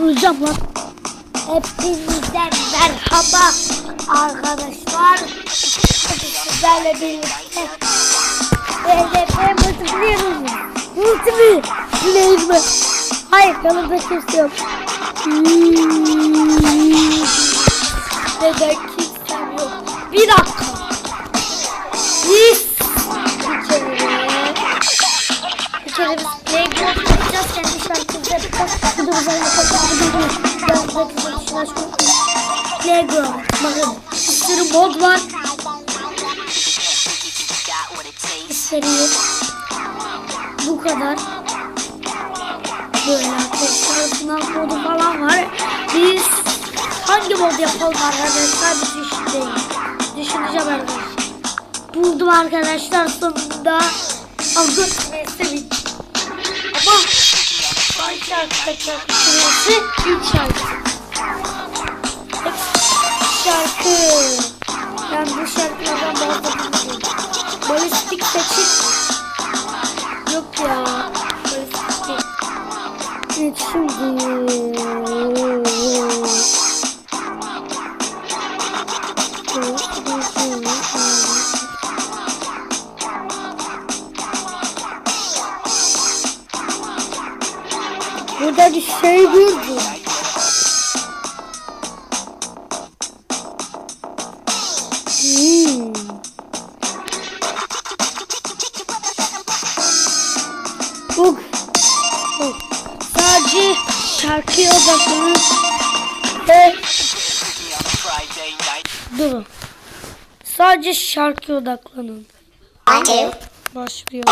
Öleceğim lan. Hepinizden merhaba arkadaşlar. Sizlerle birlikte EDP multiplayer Multiplayer mi? Hayır yanımda kimse yok. Hmm. Neden kimsem yok? Bir dakika. Şu Playground. Bakın bir sürü mod var. İstediği bu kadar. Böyle arkadaşlar sınav modu falan var. Biz hangi mod yapalım arkadaşlar bir düşüneyim. Düşüneceğim arkadaşlar. Buldum arkadaşlar sonunda. Aldım neyse bir. Ama ilk şarkı. Tek şarkı. Ben bu şarkılardan bahsedeyim. Balistik seçim. Yok ya. Balistik. Evet şimdi. Burada bir şey gördüm. Sadece şarkıya odaklanın. Başlıyor.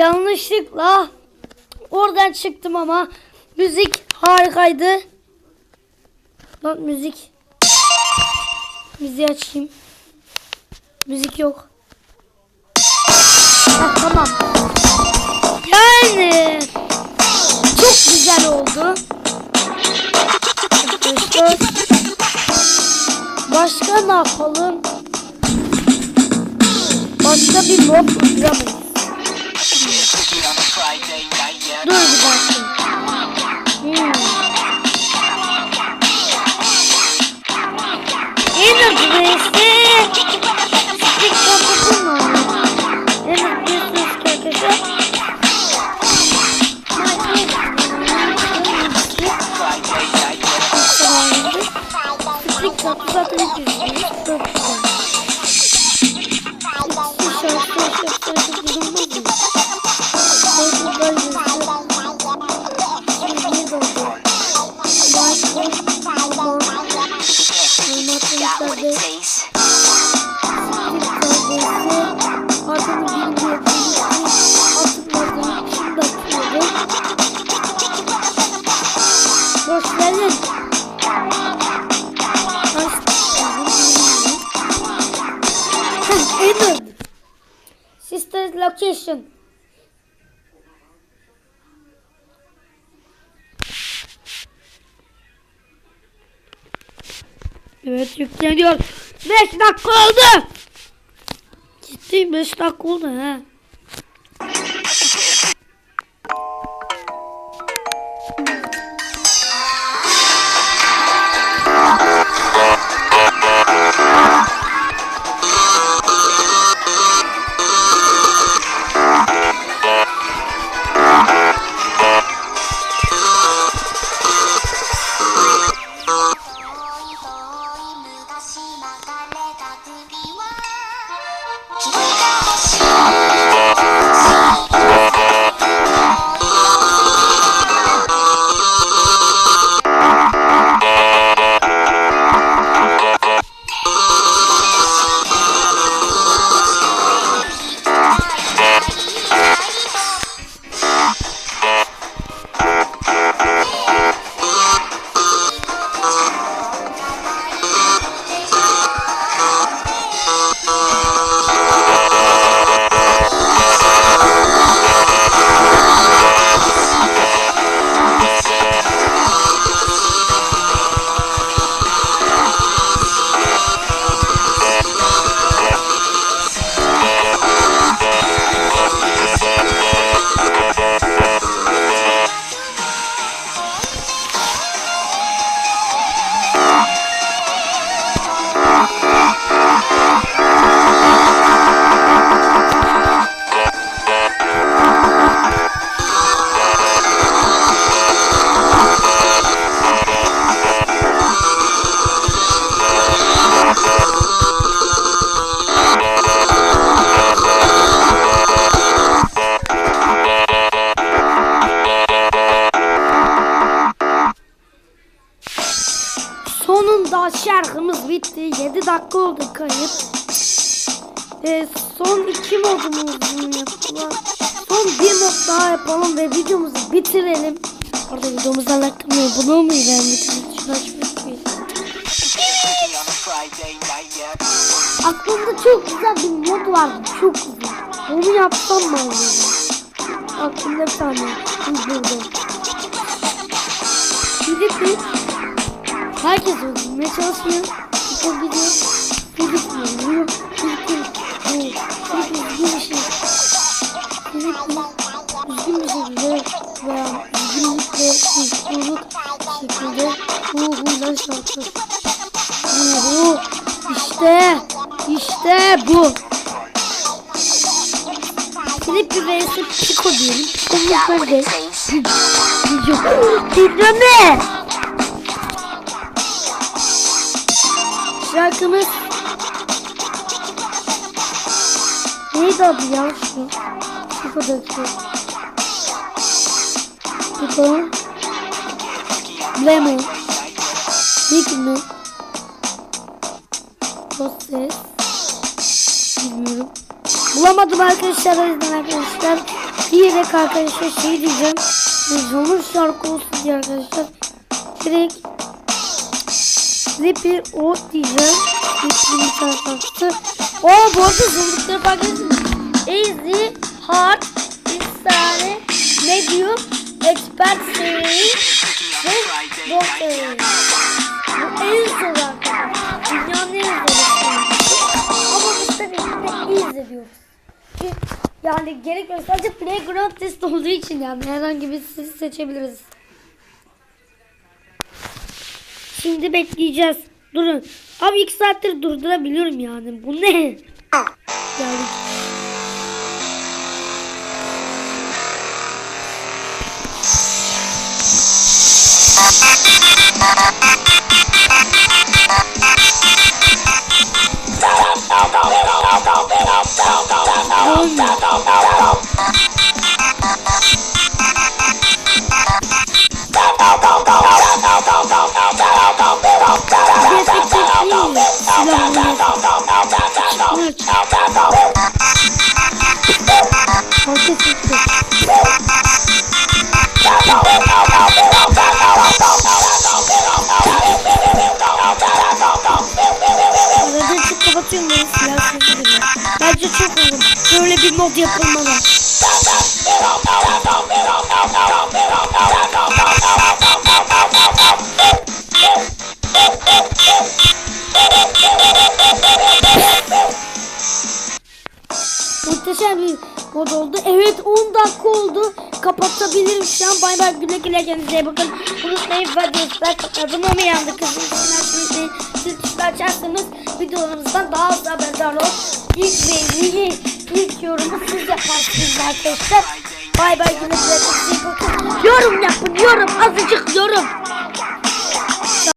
Yanlışlıkla oradan çıktım ama müzik harikaydı. Bak müzik. Müziği açayım. Müzik yok. Ha, tamam. Yani çok güzel oldu. Başka ne yapalım? Başka bir mod uyduramayız. Dur bir dakika. Hmm. En hızlısı Stick kapısı mı? En hızlısı stick kapısı Stick kapısı zaten 300 geldin. Heh, Emin. Sister's location. Evet yükleniyor. 5 dakika oldu. Ciddi 5 dakika oldu ha. Bitti. 7 dakika oldu kayıt. Ee, son iki modumuzu yapalım. Son bir mod daha yapalım ve videomuzu bitirelim. Orada videomuzu anlatmayı bunu mu bitirdim? Şunu açmak mıyım? Aklımda çok güzel bir mod vardı. Çok güzel. Onu yapsam mı acaba? Aklımda bir tane. Buldum. Bir Herkes öldürmeye çalışıyor. O gidiyor. Çocuk vuruyor. Çocuk vuruyor. Çocuk üzgün bir şey. Çocuk üzgün bir şekilde veya üzgünlükle mutluluk şekilde ruhuyla şarkı. Ruhu işte işte bu. Filip bir vs Pico diyelim. Pico'nun nerede? Yok. Titreme. Şarkımız neydi adı ya şu? Sıfırdaki. Pico. Lemon. Nick mi? Proses. Bilmiyorum. Bulamadım arkadaşlar o yüzden arkadaşlar. Diyerek arkadaşlar şey diyeceğim. Zaman şarkı olsun diye arkadaşlar. Direkt Slipper o diyeceğim. Slipper'in şarkısı. O bu arada zorlukları fark ediyorsunuz. Easy, hard, istihare, medium, expert seri ve doctor. Bu en zor arkadaşlar. Dünyanın en zor Ama biz tabii ki easy diyoruz. Çünkü yani gerekmiyor. Sadece playground test olduğu için yani herhangi birisini seçebiliriz. Şimdi bekleyeceğiz. Durun. Abi iki saattir durdurabiliyorum yani. Bu ne? Yani Arada kapatıyorum ben silah sesi geliyor. Bence çok olur. Böyle bir mod yapılmalı. Kapatabilirim şu an. Bay bay güle güle kendinize bakın. Unutmayın videolar kapatın ama yandı kızım. Siz tuşla açarsanız videolarımızdan daha az haberdar olun. İlk beğeniyi, ilk yorumu siz yaparsınız arkadaşlar. Bay bay güle güle. Yorum yapın yorum azıcık yorum.